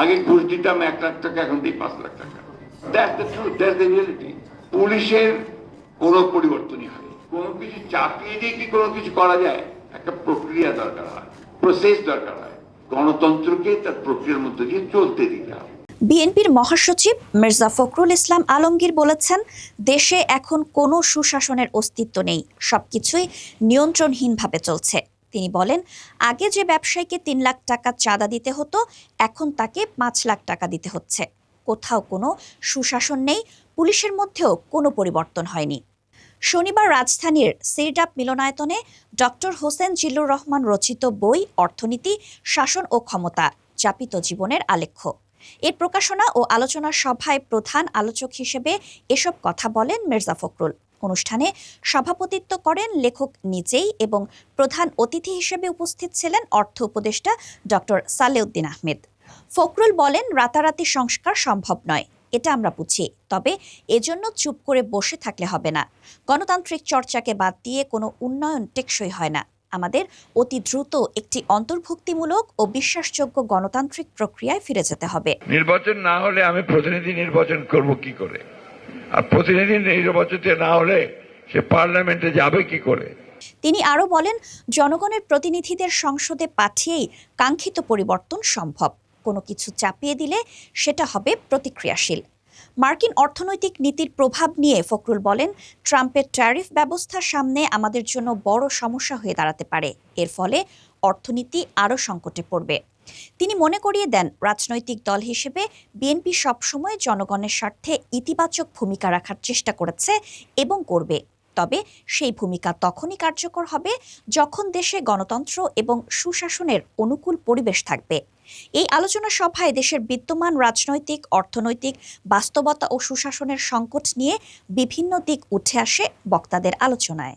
আগে ঘুষ দিতাম, এক লাখ টাকা, এখন দিই পাঁচ লাখ টাকা। পুলিশের কোনো পরিবর্তনই হয় কোনো কিছু চাপিয়ে দিয়ে কি কোনো কিছু করা যায়? একটা প্রক্রিয়া দরকার হয় প্রসেস দরকার হয়। গণতন্ত্রকে তার প্রক্রিয়ার মধ্যে দিয়ে চলতে দিতে হবে। বিএনপির মহাসচিব মির্জা ফখরুল ইসলাম আলমগীর বলেছেন, দেশে এখন কোনো সুশাসনের অস্তিত্ব নেই, সবকিছুই নিয়ন্ত্রণহীনভাবে চলছে। তিনি বলেন, আগে যে ব্যবসায়ীকে তিন লাখ টাকা চাঁদা দিতে হতো, এখন তাকে পাঁচ লাখ টাকা দিতে হচ্ছে। কোথাও কোনো সুশাসন নেই, পুলিশের মধ্যেও কোনো পরিবর্তন হয়নি। শনিবার রাজধানীর সিরডাপ মিলনায়তনে ডক্টর হোসেন জিল্লুর রহমান রচিত বই, অর্থনীতি, শাসন ও ক্ষমতা চাপিত জীবনের আলেখ্য। এর প্রকাশনা ও আলোচনা সভায় প্রধান আলোচক হিসেবে এসব কথা বলেন মির্জা ফখরুল। অনুষ্ঠানে সভাপতিত্ব করেন লেখক নিজেই এবং প্রধান অতিথি হিসেবে উপস্থিত ছিলেন অর্থ উপদেষ্টা ডক্টর সালেউদ্দিন আহমেদ। ফখরুল বলেন, রাতারাতি সংস্কার সম্ভব নয়, এটা আমরা বুঝি, তবে এজন্য চুপ করে বসে থাকলে হবে না। গণতান্ত্রিক চর্চাকে বাদ দিয়ে কোনো উন্নয়ন টেকসই হয় না। আমাদের অতি দ্রুত একটি অন্তর্ভুক্তিমূলক ও বিশ্বাসযোগ্য গণতান্ত্রিক প্রক্রিয়ায় ফিরে যেতে হবে। নির্বাচন না হলে আমি প্রতিনিধি নির্বাচন করব কি করে? আর প্রতিনিধি নির্বাচিত না হলে সে পার্লামেন্টে যাবে কি করে? তিনি আরও বলেন, জনগণের প্রতিনিধিদের সংসদে পাঠিয়েই কাঙ্ক্ষিত পরিবর্তন সম্ভব। কোনো কিছু চাপিয়ে দিলে সেটা হবে প্রতিক্রিয়াশীল। মার্কিন অর্থনৈতিক নীতির প্রভাব নিয়ে ফখরুল বলেন, ট্রাম্পের ট্যারিফ ব্যবস্থা সামনে আমাদের জন্য বড় সমস্যা হয়ে দাঁড়াতে পারে। এর ফলে অর্থনীতি আরও সংকটে পড়বে। তিনি মনে করিয়ে দেন, রাজনৈতিক দল হিসেবে বিএনপি সবসময় জনগণের স্বার্থে ইতিবাচক ভূমিকা রাখার চেষ্টা করেছে এবং করবে। তবে সেই ভূমিকা তখনই কার্যকর হবে যখন দেশে গণতন্ত্র এবং সুশাসনের অনুকূল পরিবেশ থাকবে। এই আলোচনা সভায় দেশের বিদ্যমান রাজনৈতিক, অর্থনৈতিক, বাস্তবতা ও সুশাসনের সংকট নিয়ে বিভিন্ন দিক উঠে আসে বক্তাদের আলোচনায়।